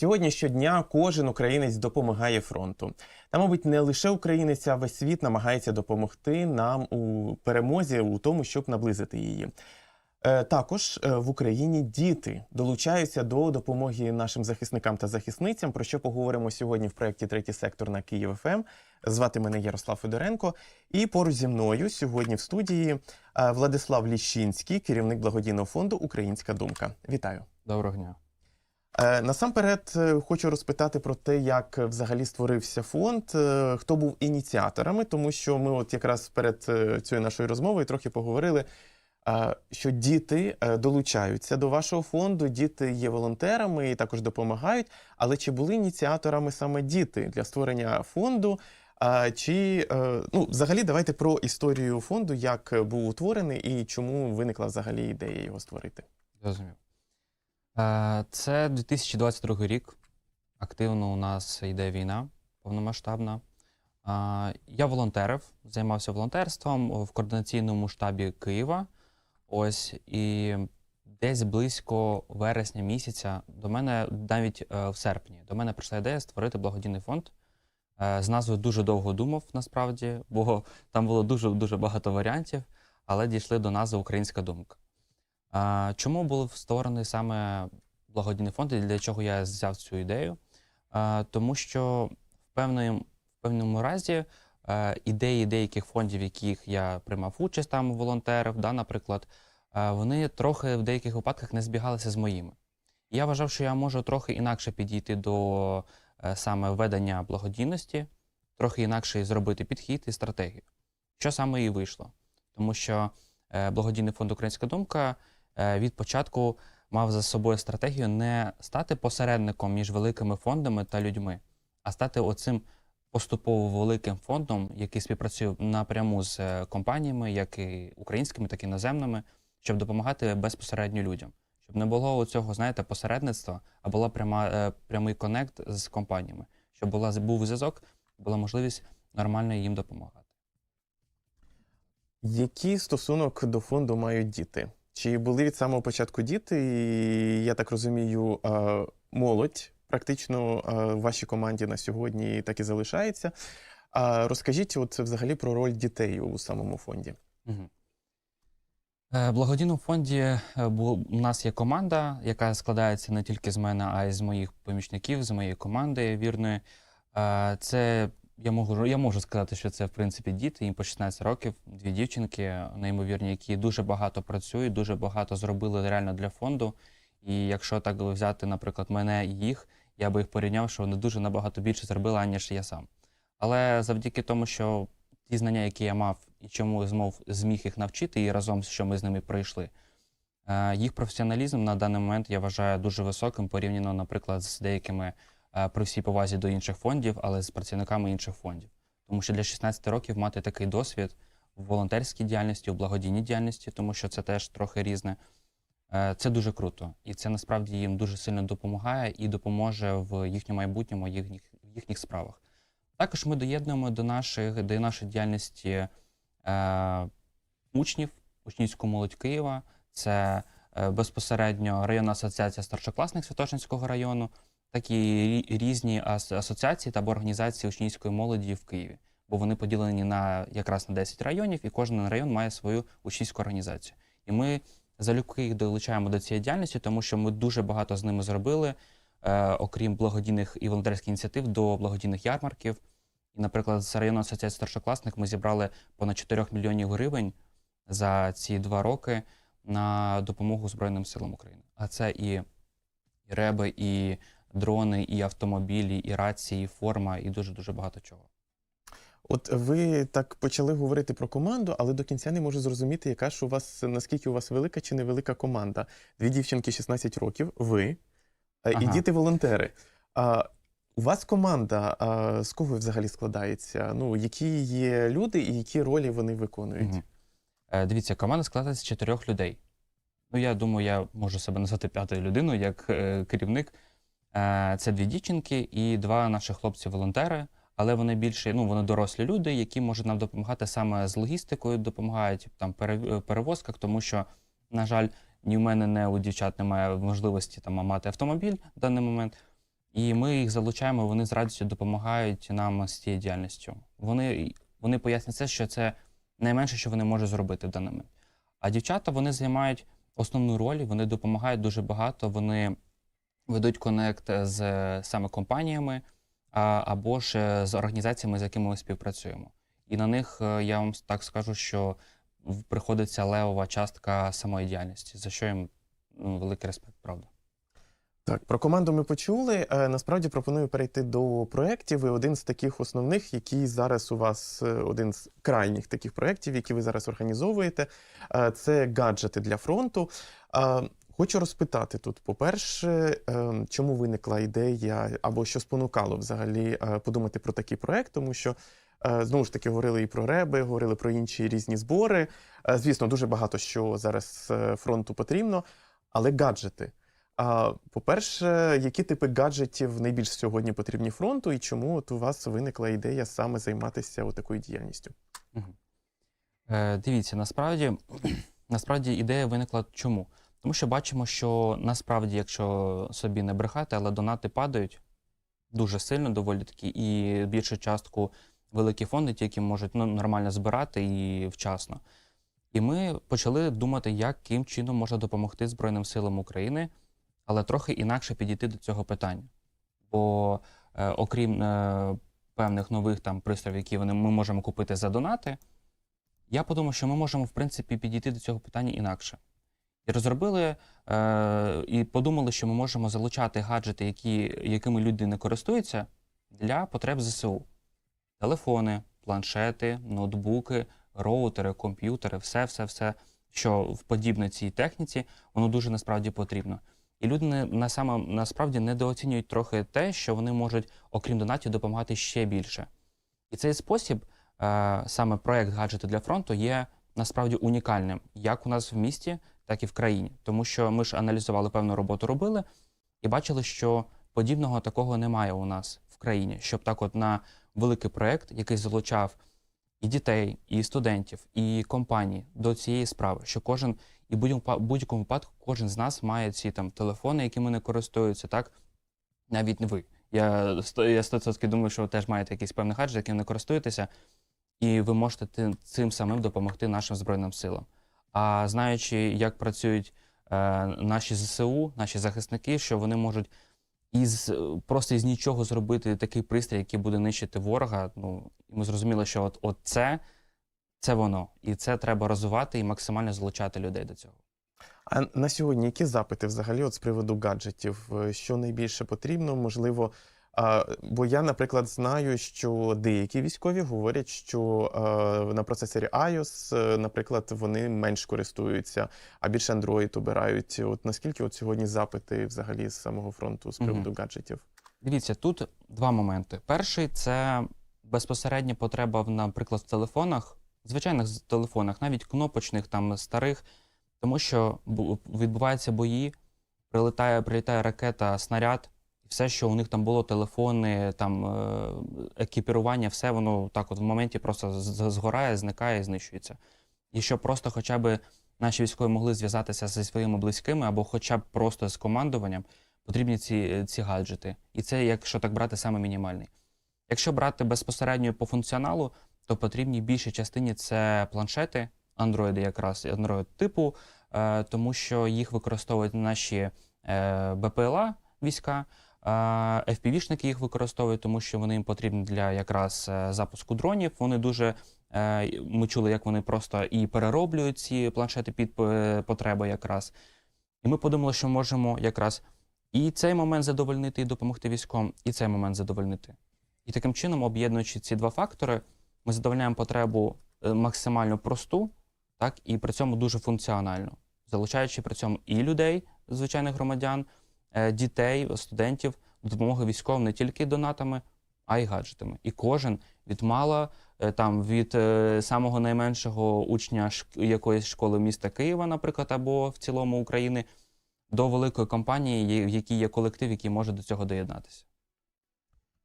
Сьогодні щодня кожен українець допомагає фронту. Та, мабуть, не лише українець, а весь світ намагається допомогти нам у перемозі у тому, щоб наблизити її. Е, Також е, в Україні діти долучаються до допомоги нашим захисникам та захисницям. Про що поговоримо сьогодні в проєкті Третій сектор на Київ ФМ. Звати мене Ярослав Федоренко. І поруч зі мною сьогодні в студії е, Владислав Ліщинський, керівник благодійного фонду Українська думка. Вітаю. Доброго дня. Е, Насамперед е, хочу розпитати про те, як взагалі створився фонд, е, хто був ініціаторами, тому що ми, от якраз перед цією нашою розмовою, трохи поговорили, що діти долучаються до вашого фонду, діти є волонтерами і також допомагають. Але чи були ініціаторами саме діти для створення фонду? Чи ну, взагалі давайте про історію фонду, як був утворений і чому виникла взагалі ідея його створити? Зрозумів. Е, Це 2022 рік. Активно у нас йде війна повномасштабна. Е, Я волонтерив, займався волонтерством в координаційному штабі Києва. Ось і десь близько вересня місяця до мене, навіть е, в серпні, до мене прийшла ідея створити благодійний фонд. З назвою дуже довго думав насправді, бо там було дуже дуже багато варіантів, але дійшли до назви Українська думка. А, Чому був створений саме благодійний фонд і для чого я взяв цю ідею? А, Тому що в певному, в певному разі е, ідеї деяких фондів, в яких я приймав участь, там волонтерів, да, наприклад, е, вони трохи в деяких випадках не збігалися з моїми. Я вважав, що я можу трохи інакше підійти до е, саме ведення благодійності, трохи інакше зробити підхід і стратегію. Що саме і вийшло? Тому що благодійний фонд Українська думка від початку мав за собою стратегію не стати посередником між великими фондами та людьми, а стати оцим поступово великим фондом, який співпрацює напряму з е, компаніями, як і українськими, так і іноземними, щоб допомагати безпосередньо людям. Щоб не було цього, знаєте, посередництва, а була пряма, е, прямий конект з компаніями, щоб була, був зв'язок, була можливість нормально їм допомагати. Який стосунок до фонду мають діти? Чи були від самого початку діти? І, я так розумію, е, молодь практично е, в вашій команді на сьогодні так і залишається. Розкажіть от взагалі про роль дітей у самому фонді. В благодійному фонді у нас є команда, яка складається не тільки з мене, а й з моїх помічників, з моєї команди вірної. Це я можу, я можу сказати, що це в принципі діти, їм по 16 років, дві дівчинки, неймовірні, які дуже багато працюють, дуже багато зробили реально для фонду. І якщо так взяти, наприклад, мене і їх, я би їх порівняв, що вони дуже набагато більше зробили, аніж я сам. Але завдяки тому, що ті знання, які я мав і чому змов, зміг їх навчити, і разом, що ми з ними пройшли, е, їх професіоналізм на даний момент я вважаю дуже високим порівняно, наприклад, з деякими при всій повазі до інших фондів, але з працівниками інших фондів. Тому що для 16 років мати такий досвід в волонтерській діяльності, у благодійній діяльності, тому що це теж трохи різне. е, Це дуже круто, і це насправді їм дуже сильно допомагає і допоможе в їхньому майбутньому, їхніх, їхніх справах. Також ми доєднуємо до, наших, до нашої діяльності е, учнів, учнівську молодь Києва. Це е, безпосередньо районна асоціація старшокласних Святошинського району, так і різні асоціації та організації учнівської молоді в Києві. Бо вони поділені на якраз на 10 районів, і кожен район має свою учнівську організацію. І ми залюбки їх долучаємо до цієї діяльності, тому що ми дуже багато з ними зробили, е, окрім благодійних і волонтерських ініціатив, до благодійних ярмарків. І, наприклад, з районної асоціації старшокласних ми зібрали понад 4 мільйонів гривень за ці два роки на допомогу Збройним силам України. А це і реби, і дрони, і автомобілі, і рації, і форма, і дуже дуже багато чого. От ви так почали говорити про команду, але до кінця не можу зрозуміти, яка ж у вас наскільки у вас велика чи невелика команда. Дві дівчинки 16 років, ви е, і діти-волонтери. А у вас команда а, з кого взагалі складається? Ну, які є люди і які ролі вони виконують? Е, Дивіться, команда складається з чотирьох людей. Ну, я думаю, я можу себе назвати п'ятою людиною як е, керівник. Е, це дві дівчинки і два наші хлопці-волонтери, але вони більше, ну, вони дорослі люди, які можуть нам допомагати саме з логістикою, допомагають там е, перевозках, тому що, на жаль, ні в мене, ні у дівчат немає можливості там мати автомобіль в даний момент. І ми їх залучаємо, вони з радістю допомагають нам з цією діяльністю. Вони, вони пояснюють це, що це найменше, що вони можуть зробити в даний момент. А дівчата вони займають основну роль, вони допомагають дуже багато, вони ведуть конект з саме компаніями або ж е, з організаціями, з якими ми співпрацюємо. І на них е, я вам так скажу, що приходиться левова частка самої діяльності, за що їм великий респект, правда. Так, про команду ми почули. Е, Насправді пропоную перейти до проєктів. І один з таких основних, який зараз у вас один з крайніх таких проєктів, які ви зараз організовуєте, це гаджети для фронту. Хочу розпитати тут, по-перше, е, чому виникла ідея або що спонукало взагалі е, подумати про такий проєкт, тому що е, знову ж таки говорили і про реби, говорили про інші різні збори. Е, Звісно, дуже багато що зараз фронту потрібно, але гаджети. По-перше, які типи гаджетів найбільш сьогодні потрібні фронту, і чому от у вас виникла ідея саме займатися такою діяльністю? Дивіться, насправді, насправді ідея виникла чому? Тому що бачимо, що насправді, якщо собі не брехати, але донати падають дуже сильно, доволі таки, і більшу частку великі фонди, ті, які можуть ну, нормально збирати і вчасно. І ми почали думати, яким чином можна допомогти Збройним силам України, але трохи інакше підійти до цього питання. Бо е, окрім е, певних нових там пристроїв, які вони, ми можемо купити за донати, я подумав, що ми можемо, в принципі, підійти до цього питання інакше. І розробили е, і подумали, що ми можемо залучати гаджети, які, якими люди не користуються, для потреб ЗСУ. Телефони, планшети, ноутбуки, роутери, комп'ютери, все, все, все, що в подібне цій техніці, воно дуже насправді потрібно. І люди не, на саме, насправді недооцінюють трохи те, що вони можуть, окрім донатів, допомагати ще більше. І цей спосіб, е, саме проект гаджети для фронту, є насправді унікальним як у нас в місті, так і в країні. Тому що ми ж аналізували певну роботу, робили і бачили, що подібного такого немає у нас в країні, щоб так, от на великий проект, який залучав і дітей, і студентів, і компанії до цієї справи, що кожен і в будь-якому випадку кожен з нас має ці там телефони, якими не користуються, так навіть не ви. Я сто- я 100% думаю, що ви теж маєте якийсь певний гаджет, яким не користуєтеся, і ви можете цим самим допомогти нашим Збройним силам. А знаючи, як працюють е, наші ЗСУ, наші захисники, що вони можуть із е, просто із нічого зробити такий пристрій, який буде нищити ворога. Ну ми зрозуміли, що от, от це, це воно, і це треба розвивати і максимально залучати людей до цього. А на сьогодні які запити взагалі от з приводу гаджетів? Е, Що найбільше потрібно? Можливо, бо я, наприклад, знаю, що деякі військові говорять, що на процесорі iOS, е, наприклад, вони менш користуються, а більше Android обирають. От наскільки от сьогодні запити взагалі з самого фронту з приводу гаджетів? Дивіться, тут два моменти. Перший це безпосередня потреба, в, наприклад, в телефонах, звичайних телефонах, навіть кнопочних, там старих, тому що відбуваються бої, прилітає, прилітає ракета, снаряд, все, що у них там було, телефони, там е, екіпірування, все воно так от в моменті просто згорає, зникає і знищується. І щоб просто хоча б наші військові могли зв'язатися зі своїми близькими або хоча б просто з командуванням, потрібні ці, ці гаджети. І це, якщо так брати, саме мінімальний. Якщо брати безпосередньо по функціоналу, то потрібні більшій частині це планшети, андроїди якраз андроїд типу, е, тому що їх використовують наші е, БПЛА війська, FPV-шники їх використовують, тому що вони їм потрібні для якраз е, запуску дронів. Вони дуже е, ми чули, як вони просто і перероблюють ці планшети під е, потреби якраз. І ми подумали, що можемо якраз і цей момент задовольнити і допомогти військовим, і цей момент задовольнити. І таким чином, об'єднуючи ці два фактори, ми задовольняємо потребу максимально просту, так, і при цьому дуже функціональну, залучаючи при цьому і людей, звичайних громадян, дітей, студентів, допомоги військовим не тільки донатами, а й гаджетами. І кожен від мала, е, там, від е, самого найменшого учня якоїсь школи міста Києва, наприклад, або в цілому України, до великої компанії, в якій є колектив, який може до цього доєднатися.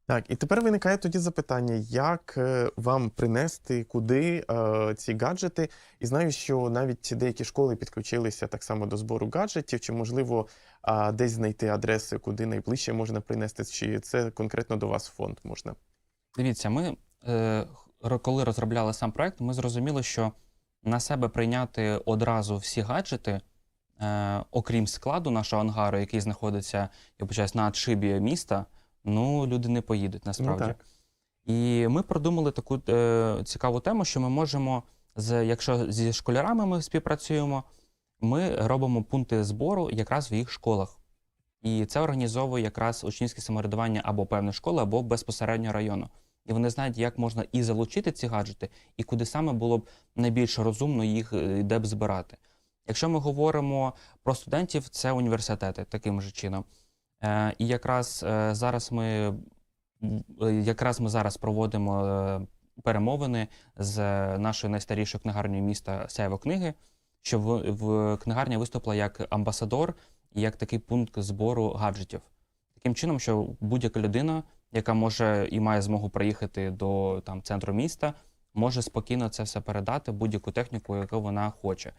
Так, і тепер виникає тоді запитання, як е, вам принести куди е, ці гаджети? І знаю, що навіть деякі школи підключилися так само до збору гаджетів, чи можливо а, десь знайти адреси, куди найближче можна принести, чи це конкретно до вас фонд можна? Дивіться, ми е, коли розробляли сам проект, ми зрозуміли, що на себе прийняти одразу всі гаджети, е, окрім складу нашого ангару, який знаходиться, я почаюсь, на отшибі міста, ну люди не поїдуть насправді. Ну, так. І ми продумали таку е, цікаву тему, що ми можемо, з, якщо зі школярами ми співпрацюємо, ми робимо пункти збору якраз в їх школах. І це організовує якраз учнівське самоврядування або певної школи, або безпосередньо району. І вони знають, як можна і залучити ці гаджети, і куди саме було б найбільш розумно їх е, де б збирати. Якщо ми говоримо про студентів, це університети таким же чином. Е, і якраз е, зараз ми е, якраз ми зараз проводимо перемовини з нашою найстарішою книгарнею міста Сяйво книги, щоб в книгарня виступила як амбасадор і як такий пункт збору гаджетів. Таким чином, що будь-яка людина, яка може і має змогу приїхати до там, центру міста, може спокійно це все передати, будь-яку техніку, яку вона хоче.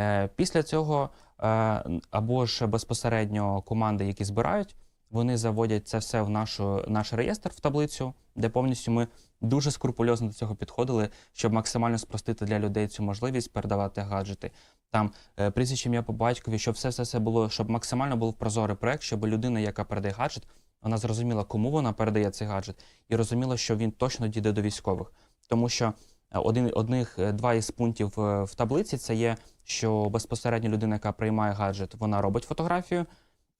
Е, після цього е, або ж безпосередньо команди, які збирають, вони заводять це все в нашу, наш реєстр в таблицю, де повністю ми дуже скрупульозно до цього підходили, щоб максимально спростити для людей цю можливість передавати гаджети. Там е, прізвище ім'я по батькові, щоб все, все, все було, щоб максимально був прозорий проект, щоб людина, яка передає гаджет, вона зрозуміла, кому вона передає цей гаджет, і розуміла, що він точно дійде до військових. Тому що один, одних, два із пунктів в таблиці це є, що безпосередньо людина, яка приймає гаджет, вона робить фотографію.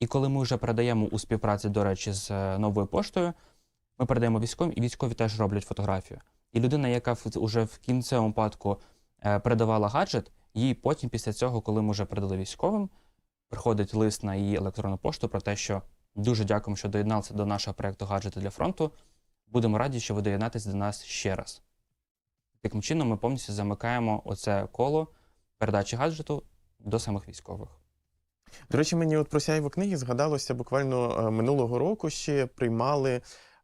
І коли ми вже передаємо у співпраці, до речі, з е, новою поштою, ми передаємо військовим, і військові теж роблять фотографію. І людина, яка в- уже в кінцевому випадку е, передавала гаджет, їй потім, після цього, коли ми вже передали військовим, приходить лист на її електронну пошту про те, що дуже дякуємо, що доєдналися до нашого проєкту гаджети для фронту. Будемо раді, що ви доєднатесь до нас ще раз. Таким чином, ми повністю замикаємо оце коло передачі гаджету до самих військових. До речі, мені от про сяйво книги згадалося буквально е, минулого року ще приймали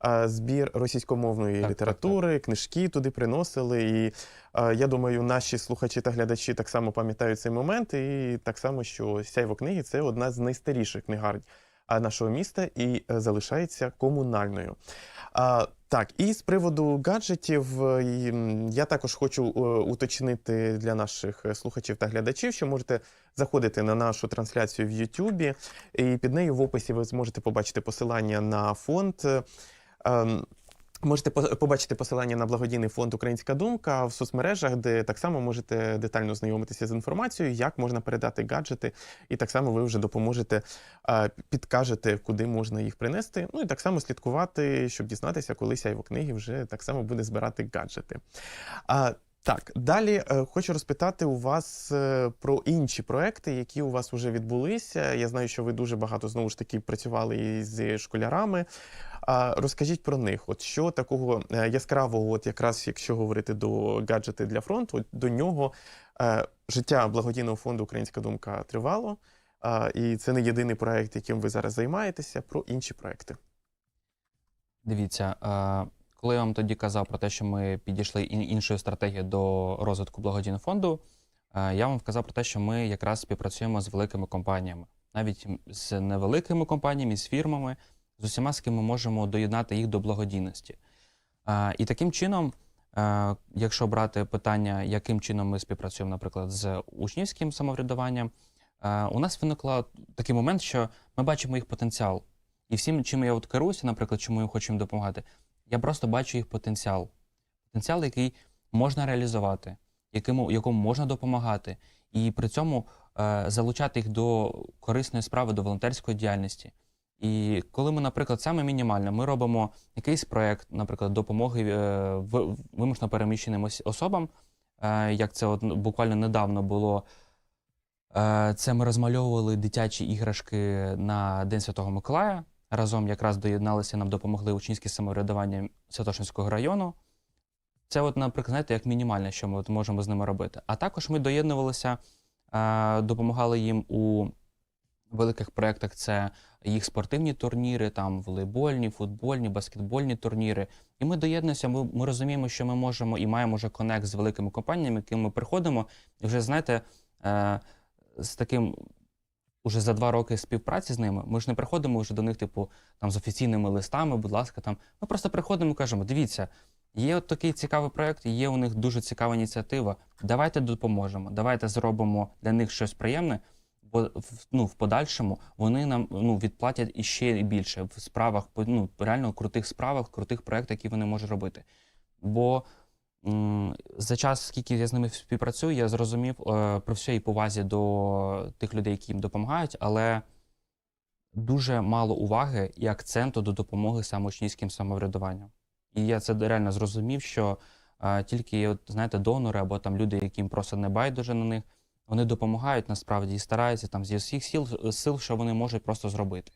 е, збір російськомовної Так, літератури, книжки туди приносили. І е, я думаю, наші слухачі та глядачі так само пам'ятають цей момент. І так само, що сяйво книги це одна з найстаріших книгарень нашого міста і залишається комунальною. Так, і з приводу гаджетів, е, я також хочу е, уточнити для наших е, слухачів та глядачів, що можете заходити на нашу трансляцію в Ютубі, і під нею в описі ви зможете побачити посилання на фонд. Можете побачити посилання на благодійний фонд Українська думка в соцмережах, де так само можете детально знайомитися з інформацією, як можна передати гаджети, і так само ви вже допоможете, підкажете, куди можна їх принести. Ну і так само слідкувати, щоб дізнатися, коли сяйво книги вже так само буде збирати гаджети. Так, далі е, хочу розпитати у вас е, про інші проекти, які у вас вже відбулися. Я знаю, що ви дуже багато знову ж таки працювали із школярами. А розкажіть про них. От що такого е, яскравого, от якраз якщо говорити до гаджети для фронту, до нього е, життя благодійного фонду Українська думка тривало. А, і це не єдиний проект, яким ви зараз займаєтеся, про інші проекти. Дивіться, е, коли я вам тоді казав про те, що ми підійшли іншою стратегією до розвитку благодійного фонду, е, я вам вказав про те, що ми якраз співпрацюємо з великими компаніями, навіть з невеликими компаніями, з фірмами, з усіма, з ким ми можемо доєднати їх до благодійності. Е, І таким чином, е, якщо брати питання, яким чином ми співпрацюємо, наприклад, з учнівським самоврядуванням, у нас виникло такий момент, що ми бачимо їх потенціал. І всім, чим я от керуюся, наприклад, чому я хочу допомагати, я просто бачу їх потенціал. Потенціал, який можна реалізувати, якому, якому можна допомагати, і при цьому е, залучати їх до корисної справи, до волонтерської діяльності. І коли ми, наприклад, саме мінімально, ми робимо якийсь проєкт, наприклад, допомоги е, вимушено переміщеним особам, е, як це от буквально недавно було. Е, Це ми розмальовували дитячі іграшки на День Святого Миколая. Разом якраз доєдналися, нам допомогли учнівське самоврядування Святошинського району. Це, от, наприклад, знаєте, як мінімальне, що ми от можемо з ними робити. А також ми доєднувалися, е, допомагали їм у великих проєктах це їх спортивні турніри, там волейбольні, футбольні, баскетбольні турніри. І ми доєднуємося, ми, ми розуміємо, що ми можемо і маємо вже конект з великими компаніями, якими ми приходимо, і вже знаєте, е, з таким. Уже за два роки співпраці з ними, ми ж не приходимо вже до них, типу, там з офіційними листами, будь ласка, там. Ми просто приходимо і кажемо: дивіться, є от такий цікавий проєкт, є у них дуже цікава ініціатива. Давайте допоможемо, давайте зробимо для них щось приємне, бо ну, в подальшому вони нам ну, відплатять іще більше в справах, ну, реально крутих справах, крутих проєктах, які вони можуть робити. Бо за час, скільки я з ними співпрацюю, я зрозумів е, при всій повазі до тих людей, які їм допомагають, але дуже мало уваги і акценту до допомоги саме самоврядуванням. І я це реально зрозумів, що е, тільки, от, знаєте, донори або там люди, яким просто не байдуже на них, вони допомагають насправді і стараються там зі всіх сил, сил, що вони можуть просто зробити.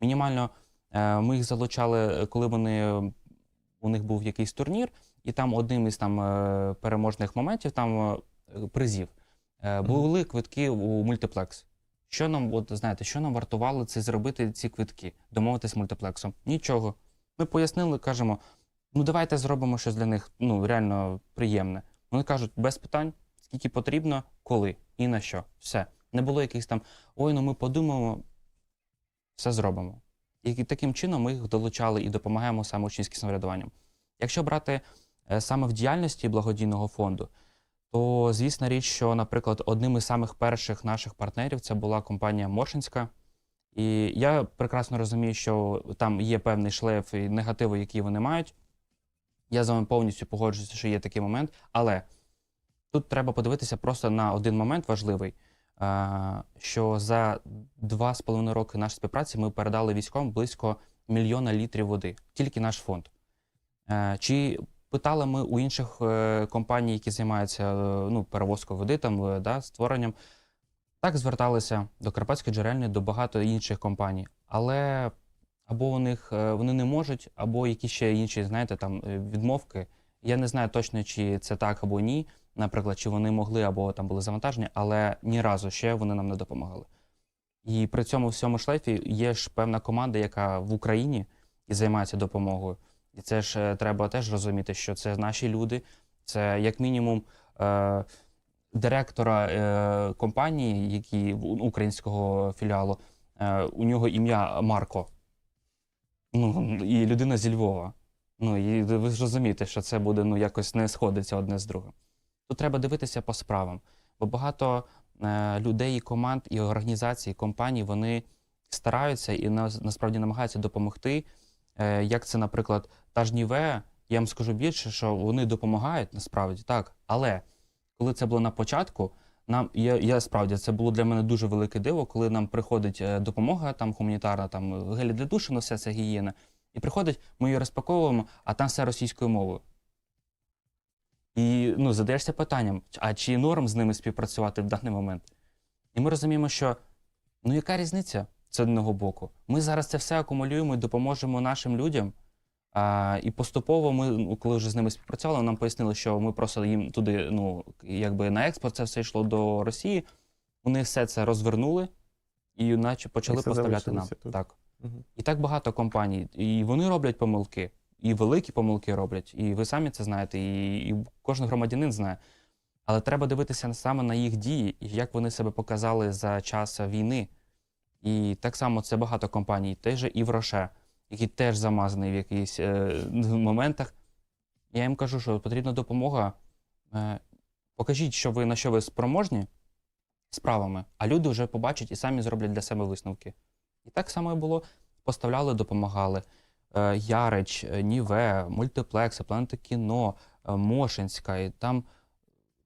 Мінімально е, ми їх залучали, коли вони у них був якийсь турнір, і там одним із там е, переможних моментів, там е, призів, е, були квитки у мультиплекс. Що нам, от знаєте, що нам вартувало це зробити ці квитки, домовитись з мультиплексом? Нічого. Ми пояснили, кажемо, ну давайте зробимо щось для них ну, реально приємне. Вони кажуть, без питань, скільки потрібно, коли і на що. Все. Не було якихось там, ой, ну ми подумаємо, все зробимо. І таким чином ми їх долучали і допомагаємо саме учнівським самоврядуванням. Якщо брати саме в діяльності благодійного фонду, то звісна річ, що, наприклад, одним із самих перших наших партнерів це була компанія Моршинська. І я прекрасно розумію, що там є певний шлейф і негативи, які вони мають. Я з вами повністю погоджуюся, що є такий момент, але тут треба подивитися просто на один момент важливий, е, що за два з половиною роки нашої співпраці ми передали військовим близько мільйона літрів води, тільки наш фонд. Е, Чи питали ми у інших е, компаній, які займаються е, ну, перевозкою води, там, е, да, створенням? Так зверталися до Карпатської джерельної, до багато інших компаній. Але або у них вони не можуть, або якісь ще інші, знаєте, там відмовки. Я не знаю точно, чи це так або ні. Наприклад, чи вони могли або там були завантажені, але ні разу ще вони нам не допомагали. І при цьому всьому шлейфі є ж певна команда, яка в Україні і займається допомогою. І це ж е, треба теж розуміти, що це наші люди, це як мінімум е, директора е, компанії, які українського філіалу, е, у нього ім'я Марко. Ну, і людина зі Львова. Ну, і ви ж розумієте, що це буде ну, якось не сходиться одне з другим. Тут треба дивитися по справам. Бо багато е, людей, і команд, і організацій, і компаній, вони стараються і нас, насправді намагаються допомогти. Е, як це, наприклад, та ж Ніве, я вам скажу більше, що вони допомагають насправді так. Але коли це було на початку, нам я, я справді це було для мене дуже велике диво, коли нам приходить е, допомога там гуманітарна, там гелі для душу, ну все це гігієна. І приходить, ми її розпаковуємо, а там все російською мовою. І ну, задаєшся питанням, а чи норм з ними співпрацювати в даний момент? І ми розуміємо, що ну яка різниця з одного боку? Ми зараз це все акумулюємо і допоможемо нашим людям. А, і поступово ми, ну, коли вже з ними співпрацювали, нам пояснили, що ми просто їм туди, ну, якби на експорт це все йшло до Росії. Вони все це розвернули і наче почали поставляти нам. тут. Так. Мгм. І так багато компаній. І вони роблять помилки, і великі помилки роблять. І ви самі це знаєте, і, і кожен громадянин знає. Але треба дивитися саме на їх дії, і як вони себе показали за час війни. І так само це багато компаній, теж і в Роше, які теж замазані в якихось е, моментах. Я їм кажу, що потрібна допомога. Е, покажіть, що ви на що ви спроможні справами, а люди вже побачать і самі зроблять для себе висновки. І так само і було. Поставляли, допомагали. Е, Ярич, е, Ніве, Мультиплекси, Планета кіно, е, Мошинська, і там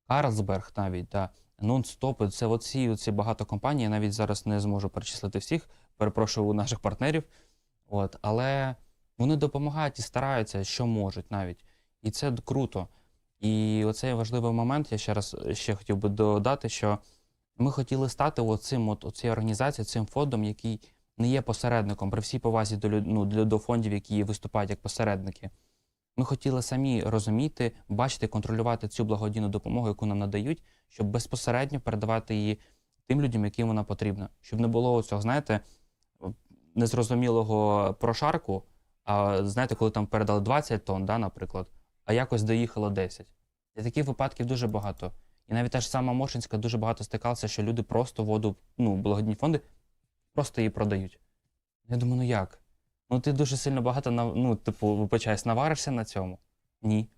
Карлсберг навіть, да, нон-стопи. Це оці, оці багато компаній. Я навіть зараз не зможу перечислити всіх. Перепрошую у наших партнерів. От, але вони допомагають і стараються, що можуть навіть. І це круто. І оцей важливий момент, я ще раз ще хотів би додати, що ми хотіли стати оцим, от, оцією організацією, цим фондом, який не є посередником при всій повазі до, люд- ну, до фондів, які виступають як посередники. Ми хотіли самі розуміти, бачити, контролювати цю благодійну допомогу, яку нам надають, щоб безпосередньо передавати її тим людям, яким вона потрібна. Щоб не було цього, знаєте, незрозумілого прошарку, а знаєте, коли там передали 20 тонн, да, наприклад, а якось доїхало 10. І таких випадків дуже багато. І навіть та ж сама Моршинська дуже багато стикалася, що люди просто воду, ну, благодійні фонди, просто її продають. Я думаю, ну як? Ну ти дуже сильно багато нав- ну, типу, вибачаюсь, наваришся на цьому? Ні.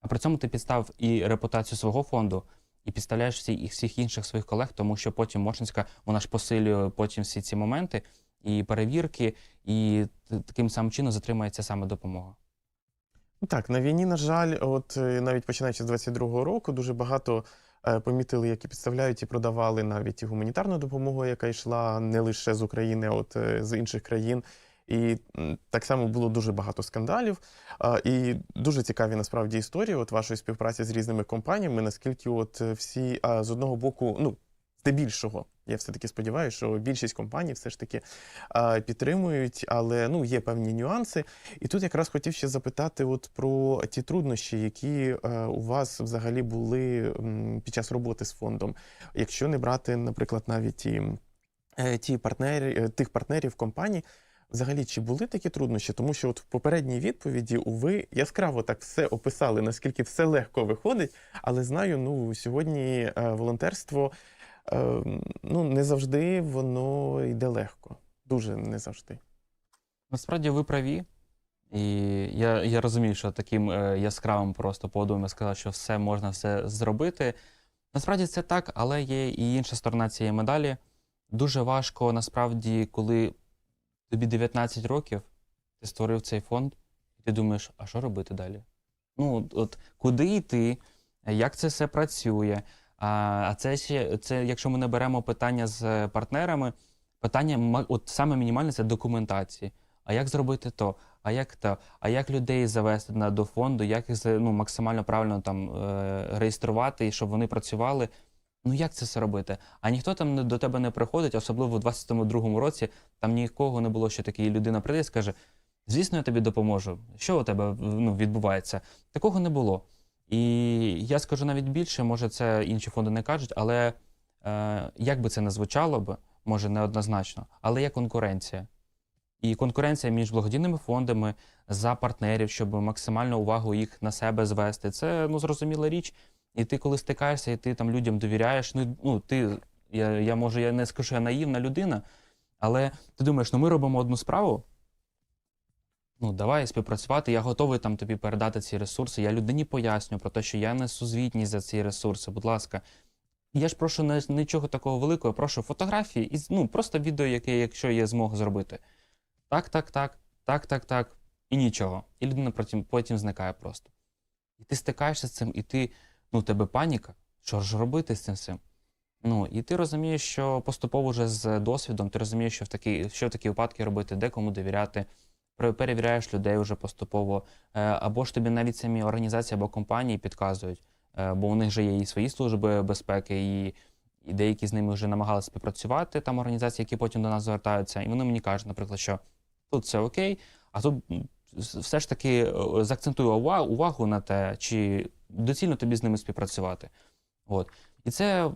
А при цьому ти підстав і репутацію свого фонду, і підставляєш всі, і всіх інших своїх колег, тому що потім Моршинська, вона ж посилює потім всі ці моменти і перевірки, і таким самим чином затримається саме допомога. Ну Так, на війні, на жаль, от е, навіть починаючи з 22-го року, дуже багато е, помітили, які підставляють і продавали навіть і гуманітарну допомогу, яка йшла не лише з України, а от е, з інших країн. І так само було дуже багато скандалів. І дуже цікаві насправді історії от вашої співпраці з різними компаніями, наскільки от е, всі з одного боку, ну, здебільшого, я все-таки сподіваюся, що більшість компаній все ж таки підтримують, але ну, є певні нюанси. І тут якраз хотів ще запитати от про ті труднощі, які е, у вас взагалі були під час роботи з фондом. Якщо не брати, наприклад, навіть ті, е, ті партнери, тих партнерів компаній, взагалі чи були такі труднощі? Тому що от в попередній відповіді ви яскраво так все описали, наскільки все легко виходить, але знаю, ну сьогодні е, волонтерство е, ну не завжди воно йде легко. Дуже не завжди. Насправді ви праві. І я, я розумію, що таким е, яскравим просто подумом я сказав, що все можна все зробити. Насправді це так, але є і інша сторона цієї медалі. Дуже важко, насправді, коли тобі 19 років, ти створив цей фонд, і ти думаєш, а що робити далі? Ну, от, куди йти, як це все працює? А, це ще, це, якщо ми не беремо питання з партнерами, питання от саме мінімальне це документації. А як зробити то? А як то? А як людей завести на до фонду? Як їх ну, максимально правильно там е, реєструвати і щоб вони працювали? Ну як це все робити? А ніхто там до тебе не приходить, особливо в 22-му році. Там нікого не було, що такий людина прийде і скаже: звісно, я тобі допоможу. Що у тебе ну, відбувається? Такого не було. І я скажу навіть більше, може, це інші фонди не кажуть, але е, як би це не звучало б, може неоднозначно, але є конкуренція. І конкуренція між благодійними фондами за партнерів, щоб максимально увагу їх на себе звести. Це ну зрозуміла річ. І ти, коли стикаєшся, і ти там людям довіряєш. Ну, ну ти, я, я може, я не скажу, я наївна людина, але ти думаєш, ну ми робимо одну справу. Ну, давай співпрацювати. Я готовий там тобі передати ці ресурси. Я людині поясню про те, що я несу звітність за ці ресурси. Будь ласка. Я ж прошу не, нічого такого великого, я прошу фотографії і ну, просто відео, яке, якщо є змога зробити. Так, так, так, так, так, так. І нічого. І людина потім, потім зникає просто. І ти стикаєшся з цим, і ти, ну, тебе паніка. Що ж робити з цим всім? Ну, і ти розумієш, що поступово вже з досвідом, ти розумієш, що в такі, що в такі випадки робити, де кому довіряти, перевіряєш людей вже поступово. Е, Або ж тобі навіть самі організації або компанії підказують, е, бо у них вже є і свої служби безпеки, і, і деякі з ними вже намагалися співпрацювати, там організації, які потім до нас звертаються. І вони мені кажуть, наприклад, що тут все окей, а тут все ж таки е, заакцентую увагу, на те, чи доцільно тобі з ними співпрацювати. От. І це,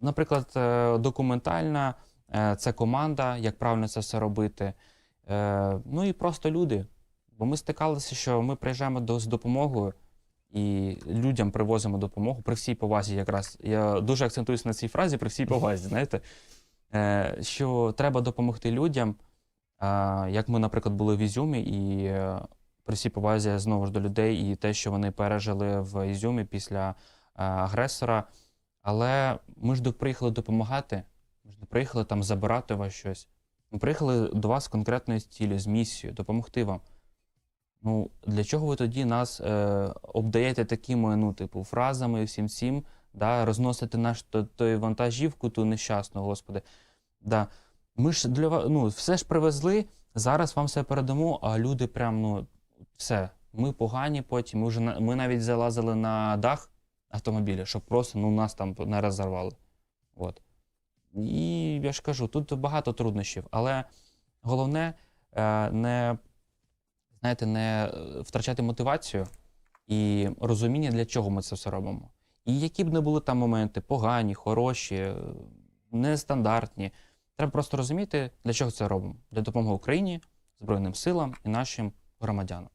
наприклад, е, документальна, е, це команда, як правильно це все робити. Ну і просто люди. Бо ми стикалися, що ми приїжджаємо до, з допомогою і людям привозимо допомогу при всій повазі, якраз. Я дуже акцентуюся на цій фразі при всій повазі, знаєте, що треба допомогти людям. Як ми, наприклад, були в Ізюмі, і е, при всій повазі знову ж до людей, і те, що вони пережили в Ізюмі після е, агресора. Але ми ж приїхали допомагати, ми ж не приїхали там забирати вас щось. Ми приїхали до вас з конкретною цілею, з місією, допомогти вам. Ну, для чого ви тоді нас е, обдаєте такими, ну, типу, фразами, всім цим, да, розносите наш той вантажівку, ту нещасну, господи. Да. Ми ж для вас, ну, все ж привезли, зараз вам все передамо, а люди прям, ну, все, ми погані потім, ми вже ми навіть залазили на дах автомобіля, щоб просто ну, нас там не розірвали. От. І я ж кажу, тут багато труднощів, але головне е, не, знаєте, не е, втрачати мотивацію і розуміння, для чого ми це все робимо. І які б не були там моменти, погані, хороші, е, нестандартні. Треба просто розуміти, для чого це робимо. Для допомоги Україні, Збройним силам і нашим громадянам.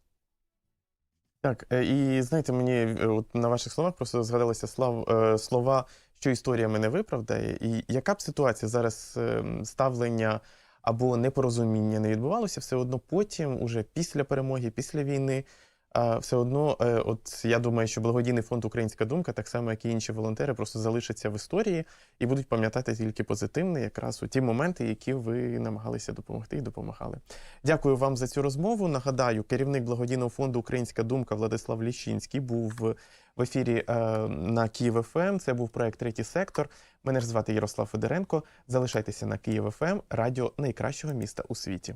Так, е, і знаєте, мені е, от на ваших словах просто згадалися слав, е, слова, що історія мене виправдає. І яка б ситуація зараз ставлення або непорозуміння не відбувалося, все одно потім, уже після перемоги, після війни, все одно, е, от я думаю, що благодійний фонд Українська думка, так само як і інші волонтери, просто залишаться в історії і будуть пам'ятати тільки позитивне, якраз у ті моменти, які ви намагалися допомогти і допомагали. Дякую вам за цю розмову. Нагадаю, керівник благодійного фонду Українська думка Владислав Ліщинський був в ефірі е, на Київ ФМ. Це був проект Третій сектор. Мене ж звати Ярослав Федоренко. Залишайтеся на Київ ФМ, радіо найкращого міста у світі.